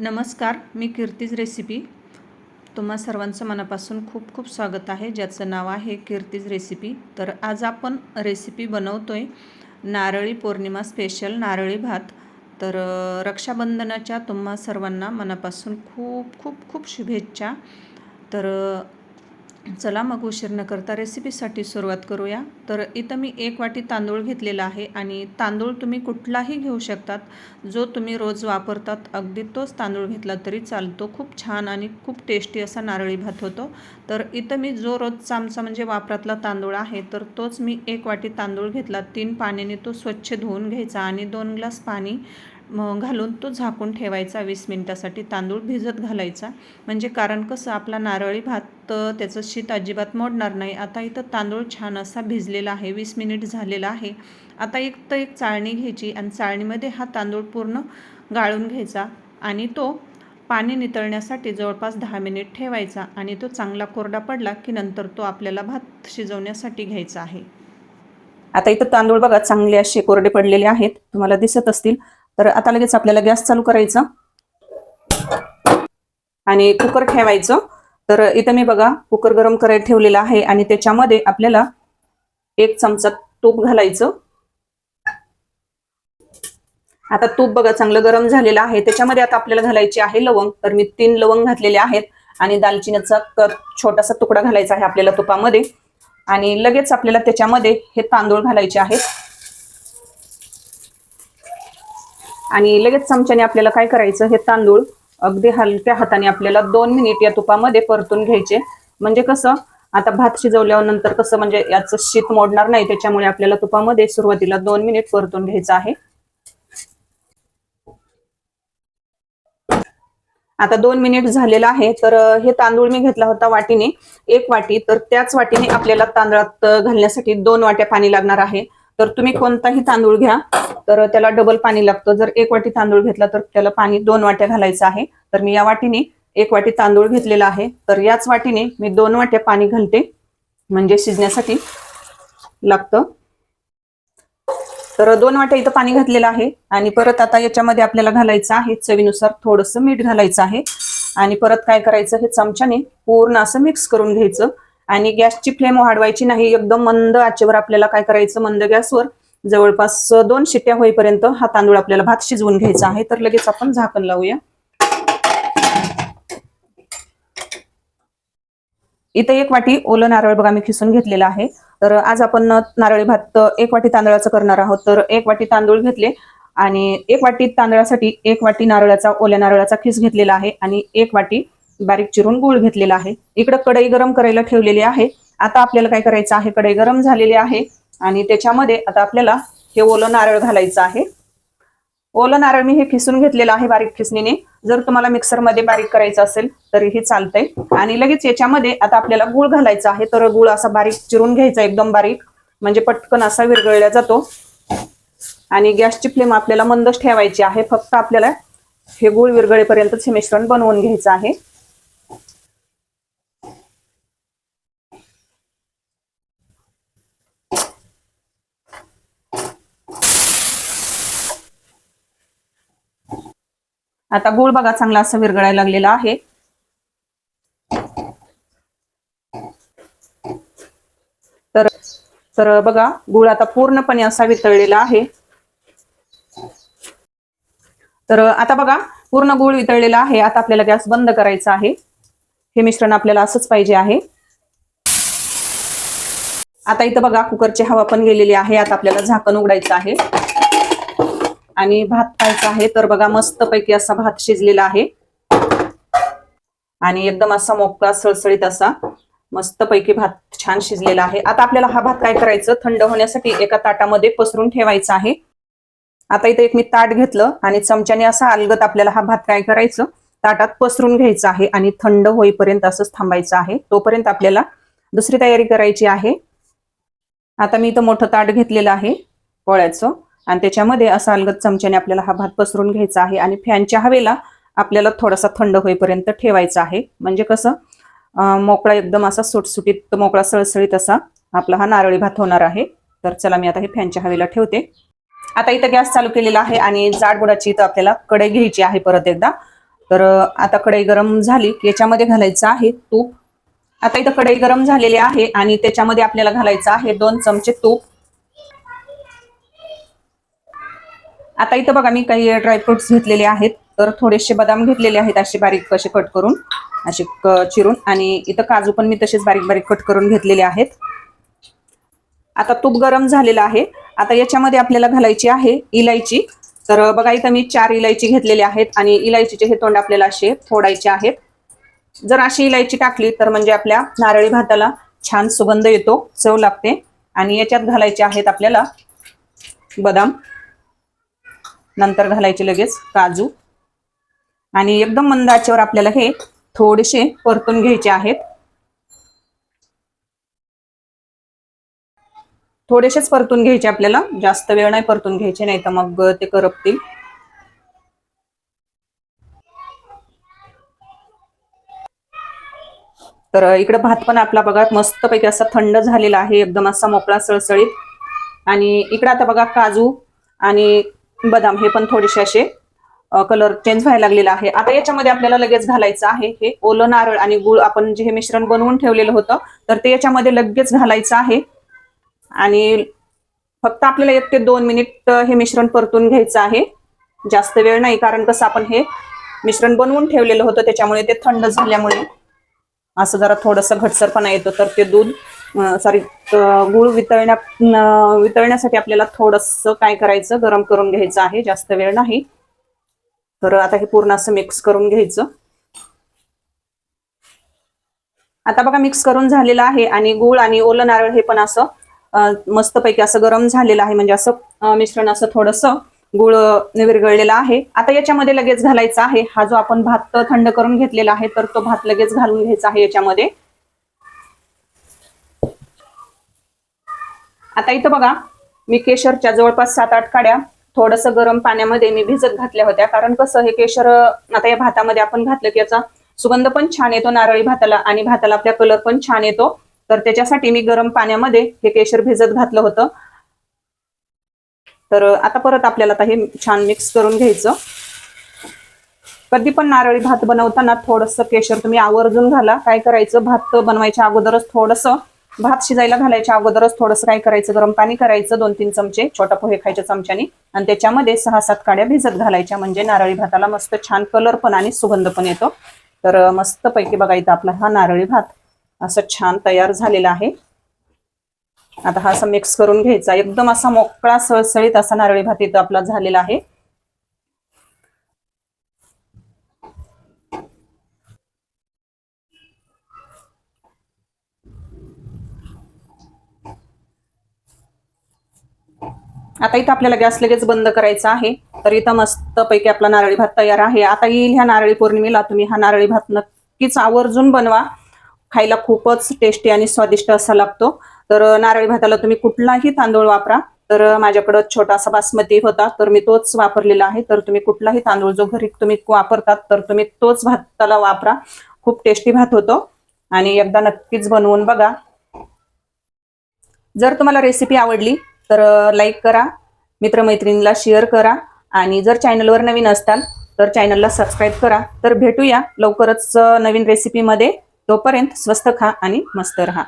नमस्कार मी कीर्तीज रेसिपी. तुम्हा सर्वांचं मनापासून खूप खूप स्वागत आहे. ज्याचं नाव आहे कीर्तीज रेसिपी. तर आज आपण रेसिपी बनवतो आहे नारळी पौर्णिमा स्पेशल नारळी भात. तर रक्षाबंधनाच्या तुम्हा सर्वांना मनापासून खूप खूप खूप शुभेच्छा. तर चला मग उशीर न करता रेसिपीसाठी सुरुवात करूया. तर इथं मी एक वाटी तांदूळ घेतलेला आहे आणि तांदूळ तुम्ही कुठलाही घेऊ शकतात. जो तुम्ही रोज वापरतात अगदी तोच तांदूळ घेतला तरी चालतो. खूप छान आणि खूप टेस्टी असा नारळी भात होतो. तर इथं मी जो रोजचा आमचा म्हणजे वापरातला तांदूळ आहे तर तोच मी एक वाटी तांदूळ घेतला. तीन पाण्याने तो स्वच्छ धुवून घ्यायचा आणि दोन ग्लास पाणी घालून तो झाकून ठेवायचा वीस मिनटासाठी तांदूळ भिजत घालायचा. म्हणजे कारण कसं आपला नारळी भात तर त्याचं शीत अजिबात मोडणार नाही. आता इथं तांदूळ छान असा भिजलेला आहे वीस मिनिट झालेला आहे. आता एक तर एक चाळणी घ्यायची आणि चाळणीमध्ये हा तांदूळ पूर्ण गाळून घ्यायचा आणि तो पाणी नितळण्यासाठी जवळपास दहा मिनिट ठेवायचा आणि तो चांगला कोरडा पडला की नंतर तो आपल्याला भात शिजवण्यासाठी घ्यायचा आहे. आता इथं तांदूळ बघा चांगले असे कोरडे पडलेले आहेत. तुम्हाला दिसत असतील. तर आता लगेच आपल्याला गॅस चालू करायचा. आणि कुकर ठेवायचं. तर इथं मी बघा कुकर गरम करायला ठेवलेला आहे आणि त्याच्यामध्ये आपल्याला एक चमचा तूप घालायचं. आता तूप बघा चांगलं गरम झालेलं आहे. त्याच्यामध्ये आता आपल्याला घालायची आहे लवंग. तर मी तीन लवंग घातलेले आहेत. आणि दालचिनीचा छोटासा तुकडा घालायचा आहे आपल्याला तुपामध्ये. आणि लगेच आपल्याला त्याच्यामध्ये हे तांदूळ घालायचे आहेत. आणि लगेच चमच्याने आपल्याला काय करायचं? हे तांदूळ अगदी हलक्या हाताने आपल्याला दोन मिनिट या तुपामध्ये परतून घ्यायचे. म्हणजे कसं? आता भात शिजवल्यावर नंतर कसं? म्हणजे याचं शीत मोडणार नाही. त्याच्यामुळे आपल्याला तुपामध्ये सुरुवातीला दोन मिनिट परतून घ्यायचं आहे. आता दोन मिनिट झालेला आहे. तर हे तांदूळ मी घेतला होता वाटीने. एक वाटी. तर त्याच वाटीने आपल्याला तांदळात घालण्यासाठी दोन वाट्या पाणी लागणार आहे. तर तुम्ही कोणताही तांदूळ घ्या. तर त्याला डबल पाणी लागतं. जर एक वाटी तांदूळ घेतला तर त्याला पाणी दोन वाट्या घालायचं आहे. तर मी या वाटीने एक वाटी तांदूळ घेतलेला आहे. तर याच वाटीने मी दोन वाट्या पाणी घालते. म्हणजे शिजण्यासाठी लागतं. तर दोन वाट्या इथं पाणी घातलेलं आहे. आणि परत आता याच्यामध्ये आपल्याला घालायचं आहे चवीनुसार थोडंसं मीठ घालायचं आहे. आणि परत काय करायचं हे चमच्याने पूर्ण असं मिक्स करून घ्यायचं. आणि गॅसची फ्लेम वाढवायची नाही एकदम मंद आचेवर आपल्याला काय करायचं मंद गॅसवर जवळपास दोन शिट्ट्या होईपर्यंत हा तांदूळ आपल्याला भात शिजवून घ्यायचा आहे. तर लगेच आपण झाकण लावूया. इथं एक वाटी ओलं नारळ बघा मी खिसून घेतलेला आहे. तर आज आपण नारळी भात एक वाटी तांदळाचं करणार आहोत. तर एक वाटी तांदूळ घेतले आणि एक वाटी तांदळासाठी एक वाटी नारळाचा ओल्या नारळाचा खिस घेतलेला आहे आणि एक वाटी बारीक चिरून गूळ घेतलेला आहे. इकडं कढई गरम करायला ठेवलेली आहे. आता आपल्याला काय करायचं आहे? कढई गरम झालेली आहे. आणि त्याच्यामध्ये आता आपल्याला हे ओलं नारळ घालायचं आहे. ओलं नारळ मी हे खिसून घेतलेलं आहे बारीक खिसणीने जर तुम्हाला मिक्सरमध्ये बारीक करायचं असेल तरीही चालतंय. आणि लगेच याच्यामध्ये आता आपल्याला गुळ घालायचा आहे. तर गुळ असा बारीक चिरून घ्यायचा एकदम बारीक. म्हणजे पटकन असा विरगळला जातो. आणि गॅसची फ्लेम आपल्याला मंदच ठेवायची आहे. फक्त आपल्याला हे गुळ विरगळेपर्यंतच हे मिश्रण बनवून घ्यायचं आहे. आता गुळ बघा चांगला असा विरघळायला लागलेला आहे. तर तर बघा गुळ आता पूर्णपणे असा वितळलेला आहे. तर आता बघा पूर्ण गुळ वितळलेला आहे. आता आपल्याला गॅस बंद करायचा आहे. हे मिश्रण आपल्याला असंच पाहिजे आहे. आता इथं बघा कुकरची हवा पण गेलेली आहे. आता आपल्याला झाकण उघडायचं आहे. आणि भात खायचा आहे तर बघा मस्तपैकी असा भात शिजलेला आहे. आणि एकदम असा मोकळा सळसळीत असा मस्तपैकी भात छान शिजलेला आहे. आता आपल्याला हा भात काय करायचं? थंड होण्यासाठी एका ताटामध्ये पसरून ठेवायचा आहे. आता इथे एक मी ताट घेतलं आणि चमच्याने असा अलगत आपल्याला हा भात काय करायचं? ताटात पसरून घ्यायचा आहे आणि थंड होईपर्यंत असंच थांबायचं आहे. तोपर्यंत आपल्याला दुसरी तयारी करायची आहे. आता मी इथं मोठं ताट घेतलेलं आहे पोळ्याचं. आणि त्याच्यामध्ये असा अलगद चमच्याने आपल्याला हा भात पसरून घ्यायचा आहे आणि फॅनच्या हवेला आपल्याला थोडासा थंड होईपर्यंत ठेवायचा आहे. म्हणजे कसं मोकळा एकदम असा सुटसुटीत मोकळा सळसळीत असा आपला हा नारळी भात होणार आहे. तर चला मी आता हे फॅनच्या हवेला ठेवते. आता इथं गॅस चालू केलेला आहे आणि जाडबुडाची इथं आपल्याला कढई घ्यायची आहे परत एकदा. तर आता कढई गरम झाली याच्यामध्ये घालायचं आहे तूप. आता इथं कढई गरम झालेली आहे आणि त्याच्यामध्ये आपल्याला घालायचं आहे दोन चमचे तूप. आता इथं बघा मी काही ड्रायफ्रुट्स घेतलेले आहेत. तर थोडेसे बदाम घेतलेले आहेत असे बारीक कसे कट करून असे चिरून. आणि इथं काजू पण मी तसेच बारीक बारीक कट करून घेतलेले आहेत. आता तूप गरम झालेलं आहे. आता याच्यामध्ये आपल्याला घालायची आहे इलायची. तर बघा इथं मी चार इलायची घेतलेले आहेत. आणि इलायचीचे हे तोंड आपल्याला असे फोडायचे आहेत. जर अशी इलायची टाकली तर म्हणजे आपल्या नारळी भाताला छान सुगंध येतो चव लागते. आणि याच्यात घालायचे आहेत आपल्याला बदाम. नंतर घालायचे लगेच काजू. आणि एकदम मंद आचेवर आपल्याला हे थोडेसे परतून घ्यायचे आहेत. थोडेसेच परतून घ्यायचे आपल्याला. जास्त वेळ नाही परतून घ्यायचे नाही तर मग ते करपतील. तर इकडे भात पण आपला बघा मस्तपैकी असा थंड झालेला आहे. एकदम असा मोकळा सळसळीत. आणि इकडे आता बघा काजू आणि बदाम हे पण थोडेसे असे कलर चेंज व्हायला लागलेला आहे. आता याच्यामध्ये आपल्याला लगेच घालायचं आहे हे. ओलं नारळ आणि गुळ आपण जे हे मिश्रण बनवून ठेवलेलं होतं तर ते याच्यामध्ये लगेच घालायचं आहे. आणि फक्त आपल्याला एक ते दोन मिनिट हे मिश्रण परतून घ्यायचं आहे. जास्त वेळ नाही कारण कसं आपण हे मिश्रण बनवून ठेवलेलं होतं त्याच्यामुळे ते थंड झाल्यामुळे. असं जरा थोडंसं घटसरपणा येतो तर ते दूध सॉरी गुळ वितळण्या वितळण्यासाठी आपल्याला थोडंसं काय करायचं? गरम करून घ्यायचं आहे. जास्त वेळ नाही. तर आता हे पूर्ण असं मिक्स करून घ्यायचं. आता बघा मिक्स करून झालेलं आहे आणि गुळ आणि ओलं नारळ हे पण असं मस्तपैकी असं गरम झालेलं आहे. म्हणजे असं मिश्रण असं थोडंसं गुळ विरघळलेलं आहे. आता याच्यामध्ये लगेच घालायचा आहे. हा जो आपण भात थंड करून घेतलेला आहे तर तो भात लगेच घालून घ्यायचा आहे याच्यामध्ये. आता इथं बघा मी केशरच्या जवळपास सात आठ काड्या थोडंसं गरम पाण्यामध्ये मी भिजत घातल्या होत्या. कारण कसं हे केशर आता या भातामध्ये आपण घातलं की याचा सुगंध पण छान येतो नारळी भाताला आणि भाताला आपल्या कलर पण छान येतो. तर त्याच्यासाठी मी गरम पाण्यामध्ये हे केशर भिजत घातलं होतं. तर आता परत आपल्याला आता हे छान मिक्स करून घ्यायचं. कधी पण नारळी भात बनवताना थोडस केशर तुम्ही आवर्जून घाला. काय करायचं? भात बनवायच्या अगोदरच थोडंसं भात शिजायला घालायच्या अगोदरच थोडंसं काय करायचं? गरम पाणी करायचं दोन तीन चमचे छोटा पोहे खायच्या चमच्यानी. आणि त्याच्यामध्ये सहा सात काड्या भिजत घालायच्या. म्हणजे नारळी भाताला मस्त छान कलर पण आणि सुगंध पण येतो. तर मस्त पैकी बघा इथं आपला हा नारळी भात असं छान तयार झालेला आहे. आता हा असा मिक्स करून घ्यायचा. एकदम असा मोकळा सळसळीत असा नारळी भात इथं आपला झालेला आहे. आता इथं आपल्याला गॅस लगेच बंद करायचा आहे. तर इथं मस्त पैकी आपला नारळी भात तयार आहे. आता येईल ह्या नारळी पौर्णिमेला तुम्ही हा नारळी भात नक्कीच आवर्जून बनवा. खायला खूपच टेस्टी आणि स्वादिष्ट असा लागतो. तर नारळी भाताला तुम्ही कुठलाही तांदूळ वापरा. तर माझ्याकडं छोटासा बासमती होता तर मी तोच वापरलेला आहे. तर तुम्ही कुठलाही तांदूळ जो घरी तुम्ही वापरतात तर तुम्ही तोच भाताला वापरा. खूप टेस्टी भात होतो. आणि एकदा नक्कीच बनवून बघा. जर तुम्हाला रेसिपी आवडली तर लाईक करा मित्रमैत्रिणीला शेअर करा आणि जर चॅनलवर नवीन असताल तर चॅनलला सबस्क्राईब करा. तर भेटूया लवकरच नवीन रेसिपीमध्ये तोपर्यंत स्वस्त खा आणि मस्त रहा.